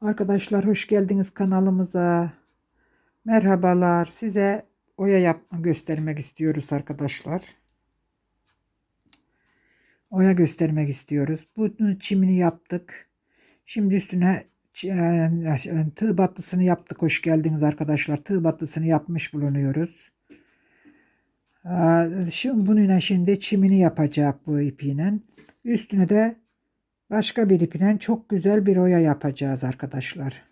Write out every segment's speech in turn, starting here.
Arkadaşlar hoş geldiniz kanalımıza. Merhabalar. Size oya yapma göstermek istiyoruz arkadaşlar. Oya göstermek istiyoruz. Bunun çimini yaptık. Şimdi üstüne ç- e, tığ battısını yaptık. Hoş geldiniz arkadaşlar. Tığ battısını yapmış bulunuyoruz. Aa, Şimdi bununla şimdi çimini yapacak bu ipiyle. Üstüne de Başka bir ipinden çok güzel bir oya yapacağız arkadaşlar.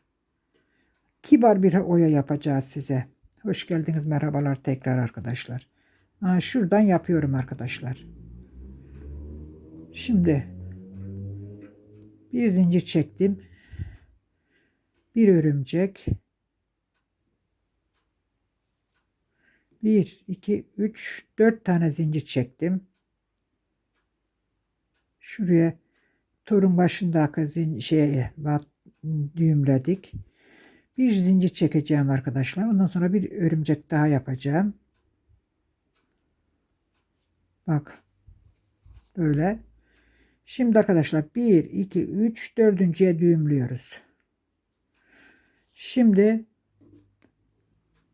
Kibar bir oya yapacağız size. Hoş geldiniz merhabalar tekrar arkadaşlar. Ha, şuradan yapıyorum arkadaşlar. Şimdi bir zincir çektim. Bir örümcek. Bir, iki, üç, dört tane zincir çektim. Şuraya torun başındaki zin şeye bat, düğümledik. Bir zincir çekeceğim arkadaşlar. Ondan sonra bir örümcek daha yapacağım. Bak. Böyle. Şimdi arkadaşlar 1, 2, 3, dördüncüye düğümlüyoruz. Şimdi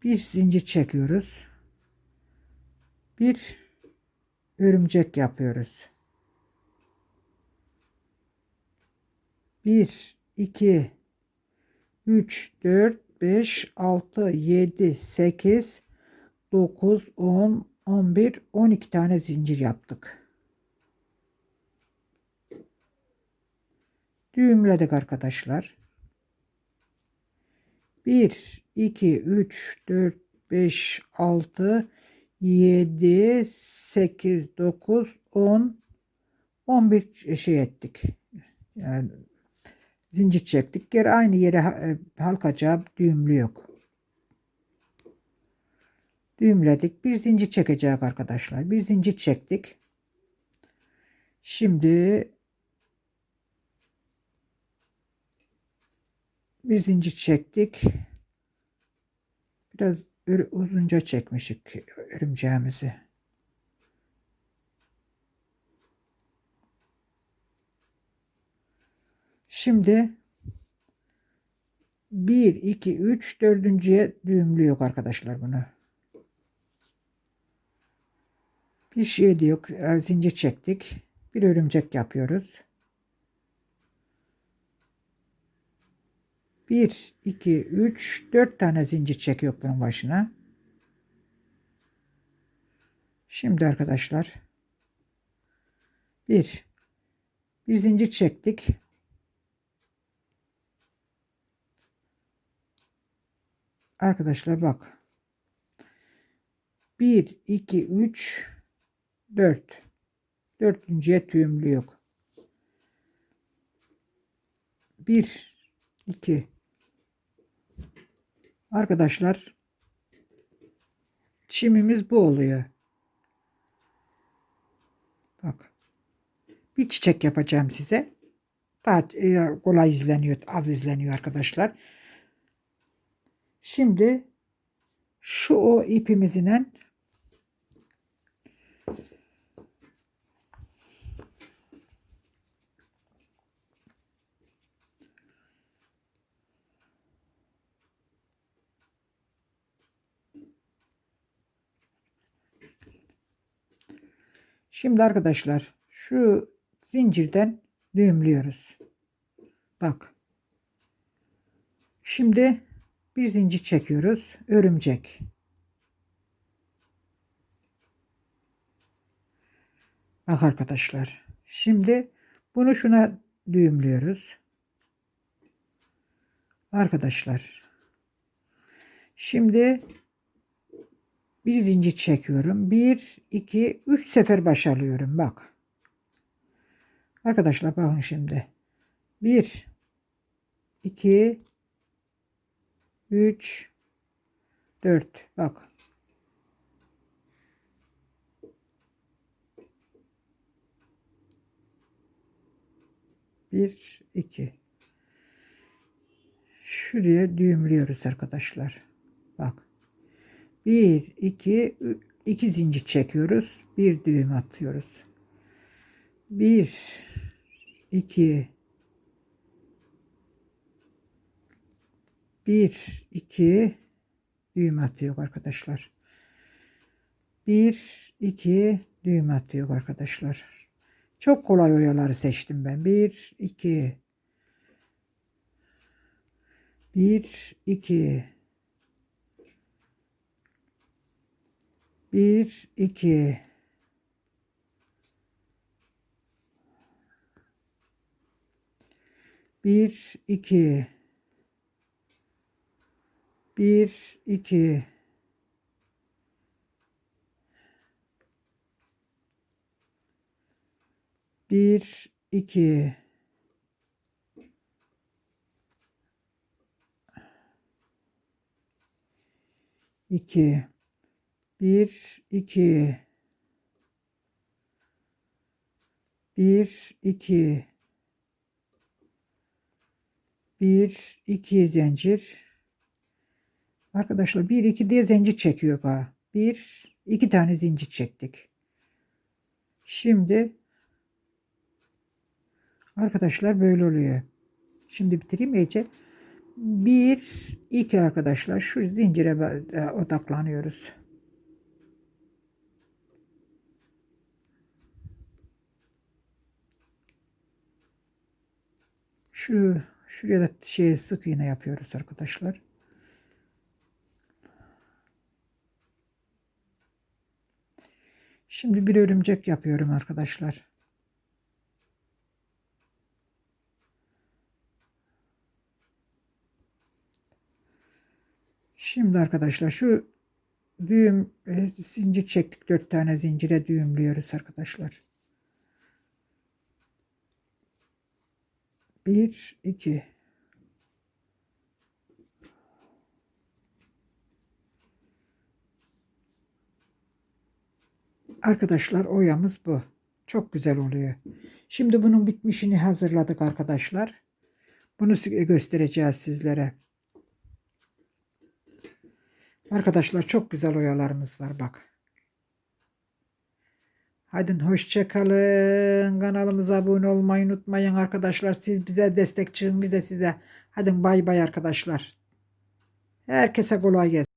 bir zincir çekiyoruz. Bir örümcek yapıyoruz. 1, 2, 3, 4, 5, 6, 7, 8, 9, 10, 11, 12 tane zincir yaptık. Düğümledik arkadaşlar. 1, 2, 3, 4, 5, 6, 7, 8, 9, 10, 11 şey ettik. Yani zincir çektik. Geri aynı yere e, halkaca düğümlü yok. Düğümledik. Bir zincir çekecek arkadaşlar. Bir zincir çektik. Şimdi bir zincir çektik. Biraz uzunca çekmişik örümceğimizi. Şimdi 1, 2, 3, dördüncüye düğümlüyor arkadaşlar bunu. Bir şey diyor. Zincir çektik. Bir örümcek yapıyoruz. 1, 2, 3, 4 tane zincir çekiyor bunun başına. Şimdi arkadaşlar bir bir zincir çektik. Arkadaşlar bak. 1, 2, 3, 4. Dördüncüye tüyümlü yok. 1, 2. Arkadaşlar çimimiz bu oluyor. Bak. Bir çiçek yapacağım size. Daha e, kolay izleniyor, az izleniyor arkadaşlar. Şimdi şu o ipimizle Şimdi arkadaşlar şu zincirden düğümlüyoruz. Bak. Şimdi bir zincir çekiyoruz. Örümcek. Bak arkadaşlar. Şimdi bunu şuna düğümlüyoruz. Arkadaşlar. Şimdi bir zincir çekiyorum. Bir, iki, üç sefer başarıyorum. Bak. Arkadaşlar bakın şimdi. Bir, iki, 3 4 bak. Bir, iki. Şuraya düğümlüyoruz arkadaşlar. Bak. Bir, iki, iki zincir çekiyoruz. Bir düğüm atıyoruz. Bir, iki, Bir, iki düğüm atıyor arkadaşlar. Bir, iki düğüm atıyor arkadaşlar. Çok kolay oyaları seçtim ben. Bir, iki. Bir, iki. Bir, iki. Bir, iki. Bir, iki. Bir, iki. İki. Bir, iki. Bir, iki. Bir, iki zincir. Arkadaşlar bir, iki diye zincir çekiyor ha. Bir, iki tane zincir çektik. Şimdi arkadaşlar böyle oluyor. Şimdi bitireyim iyice. Bir, iki arkadaşlar şu zincire ba- odaklanıyoruz. Şu şuraya da şey sık iğne yapıyoruz arkadaşlar. Şimdi bir örümcek yapıyorum arkadaşlar. Şimdi arkadaşlar şu düğüm e, zincir çektik. Dört tane zincire düğümlüyoruz arkadaşlar. Bir, iki. Arkadaşlar oyamız bu. Çok güzel oluyor. Şimdi bunun bitmişini hazırladık arkadaşlar. Bunu göstereceğiz sizlere. Arkadaşlar çok güzel oyalarımız var bak. Hadi hoşça kalın. Kanalımıza abone olmayı unutmayın arkadaşlar. Siz bize destek çıkın biz de size. Hadi bay bay arkadaşlar. Herkese kolay gelsin.